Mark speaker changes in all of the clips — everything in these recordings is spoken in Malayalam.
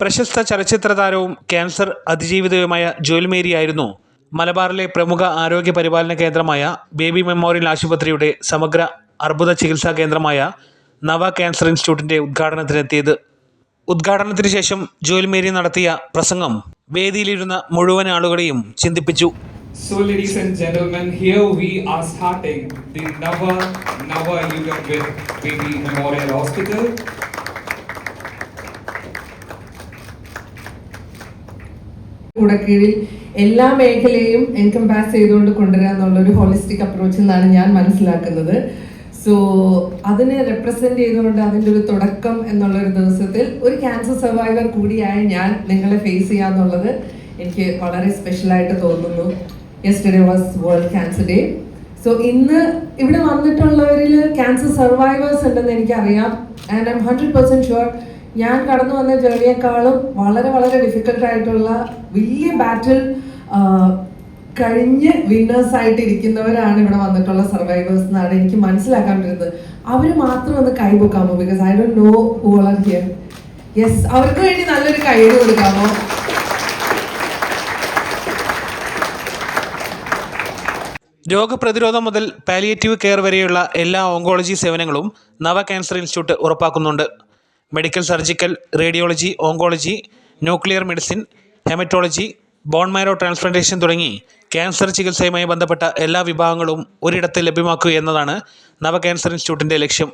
Speaker 1: പ്രശസ്ത ചലച്ചിത്ര താരവും ക്യാൻസർ അതിജീവിതയുമായ ജോൽ മേരി ആയിരുന്നു മലബാറിലെ പ്രമുഖ ആരോഗ്യ പരിപാലന കേന്ദ്രമായ ബേബി മെമ്മോറിയൽ ആശുപത്രിയുടെ സമഗ്ര അർബുദ ചികിത്സാ കേന്ദ്രമായ നവ ക്യാൻസർ ഇൻസ്റ്റിറ്റ്യൂട്ടിന്റെ ഉദ്ഘാടനത്തിനെത്തിയത് ഉദ്ഘാടനത്തിന് ശേഷം ജോൽമേരി നടത്തിയ പ്രസംഗം വേദിയിലിരുന്ന മുഴുവൻ ആളുകളെയും ചിന്തിപ്പിച്ചു
Speaker 2: So, ladies and gentlemen, here we are starting the Nava Nava Yuga with Baby Memorial Hospital.
Speaker 3: കൂടെ കീഴിൽ എല്ലാ മേഖലയും എൻകംപാസ് ചെയ്തുകൊണ്ട് കൊണ്ടുവരിക എന്നുള്ള ഒരു ഹോളിസ്റ്റിക് അപ്രോച്ച് എന്നാണ് ഞാൻ മനസ്സിലാക്കുന്നത്. സോ അതിനെ റെപ്രസെന്റ് ചെയ്തുകൊണ്ട് അതിന്റെ ഒരു തുടക്കം എന്നുള്ള ഒരു ദിവസത്തിൽ ഒരു ക്യാൻസർ സർവൈവർ കൂടിയായ ഞാൻ നിങ്ങളെ ഫേസ് ചെയ്യാന്നുള്ളത് എനിക്ക് വളരെ സ്പെഷ്യലായിട്ട് തോന്നുന്നു. Yesterday was world cancer day so ഇന്ന് ഇവിടെ വന്നിട്ടുള്ളവരിൽ ക്യാൻസർ സർവൈവേഴ്സ് ഉണ്ടെന്ന് എനിക്കറിയാം. And I'm hundred percent sure ഞാൻ കടന്നു വന്ന ജേണിയേക്കാളും വളരെ വളരെ ഡിഫിക്കൽട്ടായിട്ടുള്ള വലിയ ബാറ്റിൽ കഴിഞ്ഞ് വിന്നേഴ്സ് ആയിട്ട് ഇരിക്കുന്നവരാണ് ഇവിടെ വന്നിട്ടുള്ള സർവൈവേഴ്സ് എന്നാണ് എനിക്ക് മനസ്സിലാക്കാൻ പറ്റുന്നത്. അവർ മാത്രം ഒന്ന് കൈപൊക്കാമോ because I don't know who here yes അവർക്ക് വേണ്ടി നല്ലൊരു കൈ കൊടുക്കാമോ?
Speaker 1: രോഗപ്രതിരോധം മുതൽ പാലിയേറ്റീവ് കെയർ വരെയുള്ള എല്ലാ ഓങ്കോളജി സേവനങ്ങളും Nava cancer institute ഉറപ്പാക്കുന്നുണ്ട്. Medical surgical radiology oncology nuclear medicine haematology bone marrow transplantation തുടങ്ങി ക്യാൻസർ ചികിത്സയുമായി ബന്ധപ്പെട്ട എല്ലാ വിഭാഗങ്ങളും ഒരിടത്ത് ലഭ്യമാക്കുക എന്നതാണ് നവ ക്യാൻസർ ഇൻസ്റ്റിറ്റ്യൂട്ടിന്റെ ലക്ഷ്യം.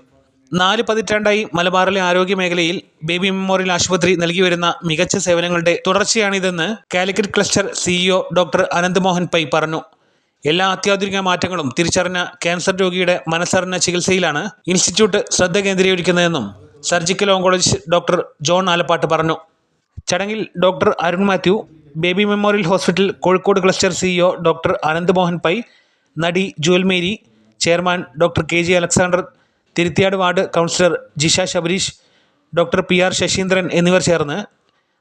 Speaker 1: നാല് പതിറ്റാണ്ടായി മലബാറിലെ ആരോഗ്യ മേഖലയിൽ ബേബി മെമ്മോറിയൽ ആശുപത്രി നൽകി വരുന്ന മികച്ച സേവനങ്ങളുടെ തുടർച്ചയാണിതെന്ന് Calicut cluster CEO doctor Anant Mohan Pai പറഞ്ഞു. എല്ലാ അത്യാധുനിക മാറ്റങ്ങളും തിരിച്ചറിഞ്ഞ ക്യാൻസർ രോഗിയുടെ മനസ്സറിഞ്ഞ ചികിത്സയിലാണ് ഇൻസ്റ്റിറ്റ്യൂട്ട് ശ്രദ്ധ കേന്ദ്രീകരിക്കുന്നതെന്നും surgical oncologist doctor John Alappat പറഞ്ഞു. ചടങ്ങിൽ doctor Arun Mathew baby memorial hospital Kozhikode cluster CEO doctor Anant Mohan Pai നടി Jewel Mary chairman doctor K G Alexander Thiruthiyad ward councillor Jisha Sabareesh doctor P R Sasheendran എന്നിവർ ചേർന്ന്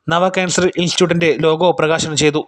Speaker 1: നവ ക്യാൻസർ ഇൻസ്റ്റിറ്റ്യൂട്ടിന്റെ ലോഗോ പ്രകാശനം ചെയ്തു.